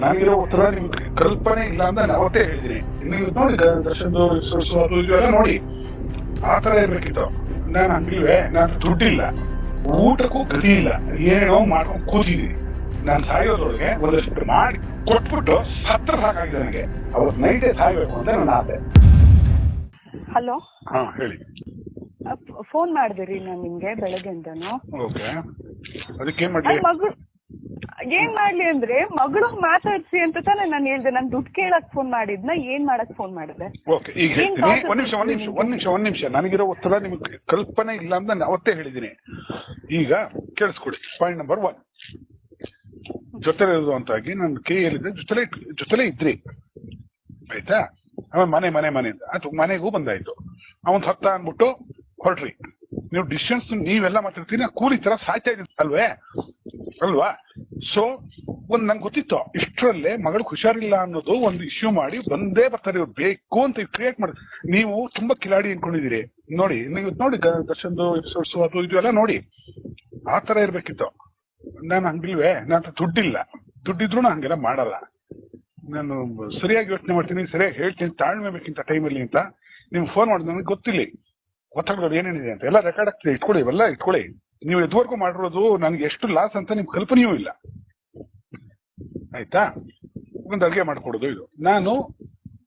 ನನಗಿರೋ ಉತ್ತರ ನಿಮ್ಗೆ ಕಲ್ಪನೆ ಇಲ್ಲ ಅಂತ ನಾನು ಅವತ್ತೇ ಹೇಳಿದ್ದೀನಿ. ನೀವು ನೋಡಿ ದರ್ಶನ್ ಅದು ನೋಡಿ. ಆ ತರ ಇರ್ಬೇಕಿತ್ತು. ನಾನು ಹಂಗಿಲ್ವೇ? ನಾನು ದುಡ್ಡಿಲ್ಲ. ಊಟಕ್ಕೂ ಗತಿ ಇಲ್ಲ. ಏನೋ ಮಾಡ್ಕೊಂಡು ಕೂತಿದ್ದೀನಿ. ನಾನು ಸಾಯೋದ್ರೊಳಗೆ ಒಂದಷ್ಟು ಮಾಡಿ ಕೊಟ್ಬಿಟ್ಟು ಹತ್ರ ಸಾಕಾಗಿದೆ ನನಗೆ. ಅವತ್ತು ನೈಟೇ ಸಾಯ್ಬೇಕು ಅಂತ ನನ್ನ ಆಸೆ. ಹಲೋ? ಹಾ ಹೇಳಿ. ಫೋನ್ ಮಾಡಿದಿರಿ ನಾನು ನಿಮ್ಗೆ ಬೆಳಗ್ಗೆಯಿಂದನು. ಓಕೆ. ಅದಕ್ಕೆ ಏನ್ ಮಾಡ್ಲಿ ಮಗಳು ಏನ್ ಮಾಡ್ಲಿ ಅಂದ್ರೆ ಮಗಳು ಮಾತಾಡ್ಸಿ ಅಂತ ತಾನೆ ನಾನು ಹೇಳ್ದೆ. ನಾನು ದುಡ್ಡು ಕೇಳಕ್ ಫೋನ್ ಮಾಡಿದ್ನ ಏನ್ ಮಾಡಕ್ ಫೋನ್ ಮಾಡಿದೆ? ಓಕೆ ಈಗ ಏನ್ ಒಂದ್ ನಿಮಿಷ ಒಂದ್ ನಿಮಿಷ? ಒಂದ್ ನಿಮಿಷ ಒಂದ್ ನಿಮಿಷ. ನನಗಿರೋ ಒತ್ತಡ ನಿಮ್ಗೆ ಕಲ್ಪನೆ ಇಲ್ಲ ಅಂತ ನಾನು ಅವತ್ತೇ ಹೇಳಿದ್ದೀನಿ. ಈಗ ಕೇಳಿಸ್ಕೊಡಿ. ಪಾಯಿಂಟ್ ನಂಬರ್ ಒನ್ ಜೊತೆ ಇರೋದು ಅಂತಾಗಿ ನನ್ನ ಕೈ ಹೇಳಿದ್ರೆ ಜೊತೆಲೆ ಜೊತೆಲೆ ಇದ್ರಿ. ಆಯ್ತಾ? ಆಮೇಲೆ ಮನೆ ಮನೆ ಮನೆ ಅಂತ. ಆಯ್ತು ಮನೆಗೂ ಬಂದಾಯ್ತು. ಅವನ್ ಹತ್ತ ಅನ್ಬಿಟ್ಟು ಹೊರಟ್ರಿ. ನೀವು ಡಿಸ್ಟೆನ್ಸ್ ನೀವೆಲ್ಲ ಮಾತಾಡ್ತೀರಿ ನಾ ಕೂಲಿ ತರ ಸಾಯ್ತಾ ಇದ್ದೀನಿ ಅಲ್ವೇ? ಅಲ್ವಾ? ಸೊ ಒಂದ್ ನಂಗೆ ಗೊತ್ತಿತ್ತು, ಇಷ್ಟರಲ್ಲೇ ಮಗಳು ಹುಷಾರಿಲ್ಲ ಅನ್ನೋದು ಒಂದು ಇಶ್ಯೂ ಮಾಡಿ ಬಂದೇ ಬರ್ತಾರೆ, ಇವ್ರು ಬೇಕು ಅಂತ ಕ್ರಿಯೇಟ್ ಮಾಡಿ, ನೀವು ತುಂಬಾ ಕಿಲಾಡಿ ಅನ್ಕೊಂಡಿದೀರಿ ನೋಡಿ, ನೀವು ನೋಡಿ ದರ್ಶನ್ ದರ್ಶನ್ದು ಎಪಿಸೋಡ್ಸ್ ಅದು ಇದು ಎಲ್ಲ ನೋಡಿ. ಆ ತರ ಇರ್ಬೇಕಿತ್ತು. ನಾನು ಹಂಗಿಲ್ವೇ? ನಾನು ದುಡ್ಡಿಲ್ಲ. ದುಡ್ಡಿದ್ರು ನಾನು ಹಂಗೆಲ್ಲ ಮಾಡಲ್ಲ. ನಾನು ಸರಿಯಾಗಿ ಯೋಚನೆ ಮಾಡ್ತೀನಿ, ಸರಿಯಾಗಿ ಹೇಳ್ತೀನಿ, ತಾಳ್ಮೆ ಬೇಕಿಂತ ಟೈಮಲ್ಲಿ ಅಂತ ನಿಮ್ಗೆ ಫೋನ್ ಮಾಡಿದ್ ನನಗೆ ಗೊತ್ತಿಲ್ಲ. ಒತ್ತಡಗಳು ಏನೇನಿದೆ ಅಂತ. ಎಲ್ಲ ರೆಕಾರ್ಡ್ ಆಗ್ತದೆ ಇಟ್ಕೊಳ್ಳಿ, ಇವೆಲ್ಲ ಇಟ್ಕೊಳ್ಳಿ. ನೀವು ಇದುವರೆಗೂ ಮಾಡಿರೋದು ನನಗೆ ಎಷ್ಟು ಲಾಸ್ ಅಂತ ನಿಮ್ ಕಲ್ಪನೆಯೂ ಇಲ್ಲ. ಆಯ್ತಾ? ಒಂದು ಅಡುಗೆ ಮಾಡ್ಕೊಡೋದು ಇದು. ನಾನು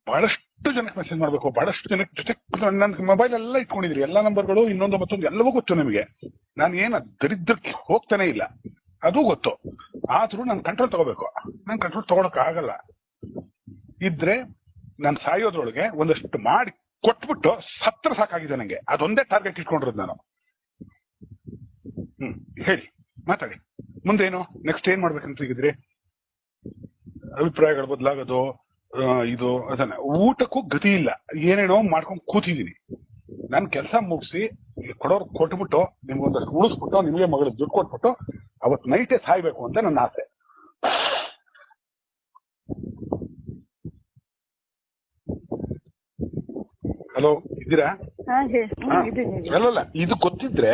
ಬಹಳಷ್ಟು ಜನಕ್ಕೆ ಮೆಸೇಜ್ ಮಾಡಬೇಕು, ಬಹಳಷ್ಟು ಜನಕ್ಕೆ ಜೊತೆ ನನ್ನ ಮೊಬೈಲ್ ಎಲ್ಲ ಇಟ್ಕೊಂಡಿದ್ರಿ, ಎಲ್ಲ ನಂಬರ್ಗಳು ಇನ್ನೊಂದು ಮತ್ತೊಂದು ಎಲ್ಲವೂ ಗೊತ್ತು ನಿಮಗೆ. ನಾನು ಏನು ದರಿದ್ರಕ್ಕೆ ಹೋಗ್ತಾನೆ ಇಲ್ಲ. ಅದು ಗೊತ್ತು. ಆದ್ರೂ ನಾನು ಕಂಟ್ರೋಲ್ ತಗೋಬೇಕು. ನಾನು ಕಂಟ್ರೋಲ್ ತಗೊಳಕ್ ಆಗಲ್ಲ. ಇದ್ರೆ ನಾನು ಸಾಯೋದ್ರೊಳಗೆ ಒಂದಷ್ಟು ಮಾಡಿ ಕೊಟ್ಬಿಟ್ಟು ಸತ್ರ ಸಾಕಾಗಿದೆ ನಂಗೆ. ಅದೊಂದೇ ಟಾರ್ಗೆಟ್ ಇಟ್ಕೊಂಡಿರೋದು ನಾನು. ಹ್ಮ್ ಹೇಳಿ ಮಾತಾಡಿ. ಮುಂದೇನು ನೆಕ್ಸ್ಟ್ ಏನ್ ಮಾಡ್ಬೇಕಂತ ಹೇಗಿದ್ರಿ ಅಭಿಪ್ರಾಯಗಳು ಬದಲಾಗೋದು ಇದು ಅದನ್ನ. ಊಟಕ್ಕೂ ಗತಿ ಇಲ್ಲ. ಏನೇನೋ ಮಾಡ್ಕೊಂಡು ಕೂತಿದೀನಿ ನಾನು ಕೆಲಸ ಮುಗಿಸಿ ಕೊಡೋರು ಕೊಟ್ಬಿಟ್ಟು ನಿಮ್ಗೊಂದಷ್ಟು ಉಳಿಸ್ಬಿಟ್ಟು ನಿಮಗೆ ಮಗಳ ದುಡ್ಡು ಕೊಟ್ಬಿಟ್ಟು ಅವತ್ ನೈಟೇ ಸಾಯ್ಬೇಕು ಅಂತ ನನ್ನ ಆಸೆ. ಹಲೋ ಇದ್ದೀರಾ? ಅಲ್ಲಲ್ಲ ಇದು ಗೊತ್ತಿದ್ರೆ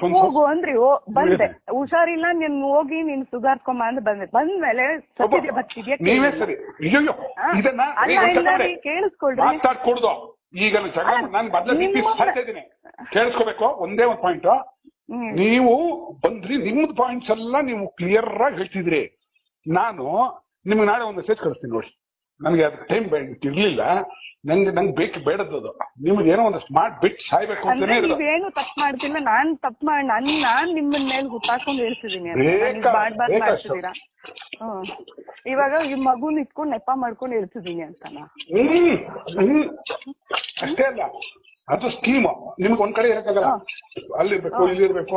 ಹೋಗು ಅಂದ್ರಿ ಬಂದೆ. ಹುಷಾರಿಲ್ಲ ನೀನ್ ಹೋಗಿ ನೀನ್ ಸುಧಾರ್ಸ್ಕೊಂಬ ಅಂತ ಬಂದೆ. ಬಂದ್ಮೇಲೆ ಸತ್ಯದೆ ನೀವೇ ಸರಿ. ಅಯ್ಯೋ. ಇದನ್ನ ಈಗ ಕೇಳಿಸ್ಕೊಳ್ರಿ. ಮಾತಾಡ್ಕೊಡ್ದು. ಜಗಳ ನಾನು ಇದ್ದೀನಿ. ಕೇಳಿಸ್ಕೋಬೇಕು? ಒಂದೇ ಒಂದು ಪಾಯಿಂಟ್ ನೀವು ಬಂದ್ರಿ ನಿಮ್ದು ಪಾಯಿಂಟ್ಸ್ ಎಲ್ಲ ನೀವು ಕ್ಲಿಯರ್ ಆಗಿ ಹೇಳ್ತಿದ್ರಿ. ನಾನು ನಿಮ್ಗೆ ನಾಳೆ ಒಂದು ಮೆಸೇಜ್ ಕಳಿಸ್ತೀನಿ ನೋಡಿ ನನಗೆ ಅದು ಟೈಮ್ ಇರ್ಲಿಲ್ಲ. ನಂಗೆ ನಂಗೆ ಬೇಕು ಬೇಡದ್ದು ನಿಮ್ಗೆ ಏನೋ ಒಂದು ಸ್ಮಾರ್ಟ್ ಬಿಟ್ ಸಾಯ್ಬೇಕು ಅಂದ್ರೆ ನೀವೇನು ತಪ್ಪು ಮಾಡ್ತಿಲ್ಲ ನಾನ್ ತಪ್ಪು ಮಾಡಿ ನನ್ ನಾನ್ ನಿಮ್ಮನ್ ಮೇಲೆ ಹುಟ್ಟಾಕೊಂಡು ಹೇಳ್ತಿದೀನಿ ಇವಾಗ ಈ ಮಗುನ್ ಇಟ್ಕೊಂಡು ನೆಪ ಮಾಡ್ಕೊಂಡು ಹೇಳ್ತಿದೀನಿ ಅಂತನಾ? ಅಷ್ಟೇ ಅಲ್ಲ. ಅದು ಸ್ಕೀಮ್ ನಿಮ್ಗೆ ಒಂದ್ ಕಡೆ ಇರಕ್ಕಾಗಲ್ಲ. ಅಲ್ಲಿರ್ಬೇಕು ಇಲ್ಲಿರ್ಬೇಕು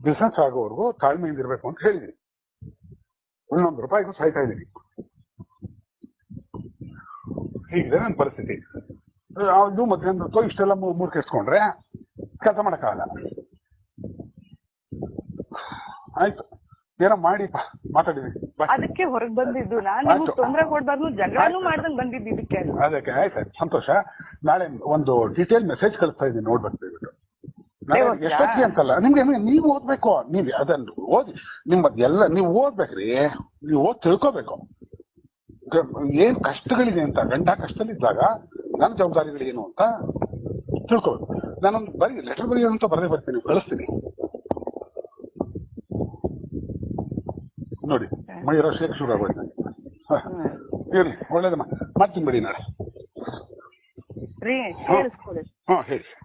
ಬಿಸ್ನೆಸ್ ಆಗೋವರೆಗೂ ತಾಳ್ಮೆಯಿಂದ ಇರಬೇಕು ಅಂತ ಹೇಳಿದ್ದೀನಿ ಒಂದೊಂದು ರೂಪಾಯಿಗೂ ಸಾಯ್ತಾ ಇದ್ದೀನಿ ಹೀಗಿದೆ ನನ್ನ ಪರಿಸ್ಥಿತಿ. ಅದು ತೋ ಇಷ್ಟೆಲ್ಲ ಮೂರ್ ಕೆಡ್ಸ್ಕೊಂಡ್ರೆ ಕೆಲಸ ಮಾಡೋಕ್ಕಾಗಲ್ಲ. ಆಯ್ತು. ಏನೋ ಮಾಡಿ ಮಾತಾಡಿದ್ವಿ. ಅದಕ್ಕೆ ಹೊರಗೆ ಬಂದಿದ್ದು ನಾನು ತೊಂದರೆ ಕೊಡ್ಬಾರ್ದು ಜಗಳನೂ ಮಾಡ್ದಂಗ್ ಬಂದಿದ್ದು ಇದಕ್ಕೆ. ಅದಕ್ಕೆ ಆಯ್ತು ಆಯ್ತು. ಸಂತೋಷ. ನಾಳೆ ಒಂದು ಡೀಟೇಲ್ ಮೆಸೇಜ್ ಕಳಿಸ್ತಾ ಇದ್ದೀನಿ ನೋಡ್ಬೇಕು ದಯವಿಟ್ಟು ಎಷ್ಟೊತ್ತಿಗೆ ಅಂತಲ್ಲ. ನಿಮ್ಗೆ ನೀವು ಓದ್ಬೇಕು? ನೀವು ಅದನ್ನು ಓದಿ ನಿಮ್ಮ ಎಲ್ಲ ನೀವು ಓದ್ಬೇಕ್ರಿ. ನೀವು ಓದ್ ತಿಳ್ಕೋಬೇಕು. ಏನ್ ಕಷ್ಟಗಳಿದೆ ಅಂತ ಗಂಡ ಕಷ್ಟದಲ್ಲಿದ್ದಾಗ ನನ್ನ ಏನು ಅಂತ ತಿಳ್ಕೋಬೇಕು. ನಾನೊಂದು ಬರೀ ಲೆಟರ್ ಬರೆಯೋದು ಅಂತ ಬರದೇ ಬರ್ತೀನಿ ಕಳಿಸ್ತೀನಿ. ನೋಡಿ ಮೈ ಶೇಕ್ ಶುರು ಆಗೋಯ್ತು ನನಗೆ. ಹ. ಇರ್ಲಿ ಒಳ್ಳೇದಮ್ಮ ಮಾಡ್ತೀನಿ ಬಿಡಿ ನಾಳೆ. ಹಾ ಹೇಳಿ.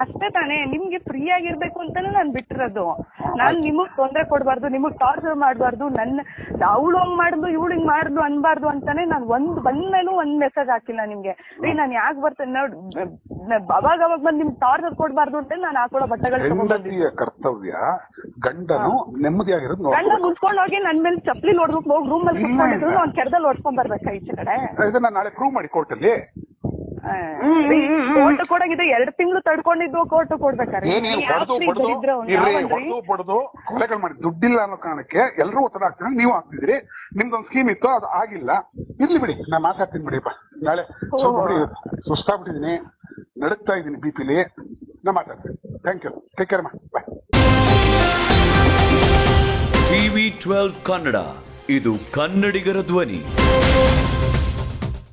ಅಷ್ಟೇ ತಾನೇ ನಿಮ್ಗೆ ಫ್ರೀ ಆಗಿರ್ಬೇಕು ಅಂತಾನೆ ನಾನ್ ಬಿಟ್ಟಿರೋದು. ನಾನ್ ನಿಮಗ್ ತೊಂದ್ರೆ ಕೊಡ್ಬಾರ್ದು ನಿಮಗ್ ಟಾರ್ಚರ್ ಮಾಡ್ಬಾರ್ದು ನನ್ನ ಅವಳು ಹಂಗ್ ಮಾಡ್ದು ಇವಳು ಹಿಂಗ್ ಮಾಡ್ದು ಅನ್ಬಾರ್ದು ಅಂತಾನೆ ನಾನ್ ಒಂದ್ ಬಂದ್ಮೇಲೂ ಒಂದ್ ಮೆಸೇಜ್ ಹಾಕಿಲ್ಲ ನಿಮ್ಗೆ. ರೀ ನಾನ್ ಯಾಕೆ ಬರ್ತೇನೆ ನೋಡ್ ಅವಾಗ ಅವಾಗ ಬಂದ್ ನಿಮ್ಗೆ ಟಾರ್ಚರ್ ಕೊಡ್ಬಾರ್ದು ಅಂತ ನಾನು ಹಾಕೊಳ್ಳೋ ಬಟ್ಟೆಗಳು ಕರ್ತವ್ಯ ಗಂಡನು ನೆಮ್ಮದಿಯಾಗಿರೋದು ಗಂಡ ಮುಚ್ಕೊಂಡ್ ಹೋಗಿ ನನ್ ಮೇಲೆ ಚಪ್ಪಲಿ ನೋಡ್ಬೇಕು ಹೋಗಿ ರೂಮ್ ಅಲ್ಲಿ. ಅವ್ನ್ ಕೆರದಲ್ಲಿ ಹೊಡ್ಕೊಂಡ್ ಬರ್ಬೇಕಾ ಈಚೆ ಕಡೆ? ನಾಳೆ ಪ್ರೂವ್ ಮಾಡಿ ಕೋರ್ಟಲ್ಲಿ ಕೋರ್ಟ್ ಕೊಡಂಗಿದ್ರೆ ಎರಡ್ ತಿಂಗಳು ತಡ್ಕೊಂಡಿದ್ದು ಕೋರ್ಟ್ ಕೊಡ್ಬೇಕಾರೆ ಏನೇನು ಹೊಡೆದು ಬಡ್ದು ಇರ್ರಿ ಹೊಡೆದು ಬಡ್ದು ಕೊಲೆಗಳು ಮಾಡಿ. ದುಡ್ಡಿಲ್ಲ ಅನ್ನೋ ಕಾರಣಕ್ಕೆ ಎಲ್ಲರೂ ಒತ್ತಡ ಹಾಕ್ತಾರೆ ನೀವು ಹಾಕ್ತಿದ್ರಿ ನಿಮ್ದೊಂದು ಸ್ಕೀಮ್ ಇತ್ತು ಅದು ಆಗಿಲ್ಲ. ಇರ್ಲಿ ಬಿಡಿ. ನಾ ಮಾತಾಡ್ತೀನಿ ಬಿಡಿಪ್ಪ ನಾಳೆ ಸುಸ್ತಾಗ್ಬಿಟ್ಟಿದೀನಿ. ನಡುಕ್ತಾ ಇದ್ದೀನಿ ಬಿ ಪಿಲಿ ನಾ ಮಾತಾಡ್ತೀನಿ. ಥ್ಯಾಂಕ್ ಯು ಟೇಕ್ ಕೇರ್ ಮಾ. Bye TV twelve Kannada. ಇದು ಕನ್ನಡಿಗರ ಧ್ವನಿ.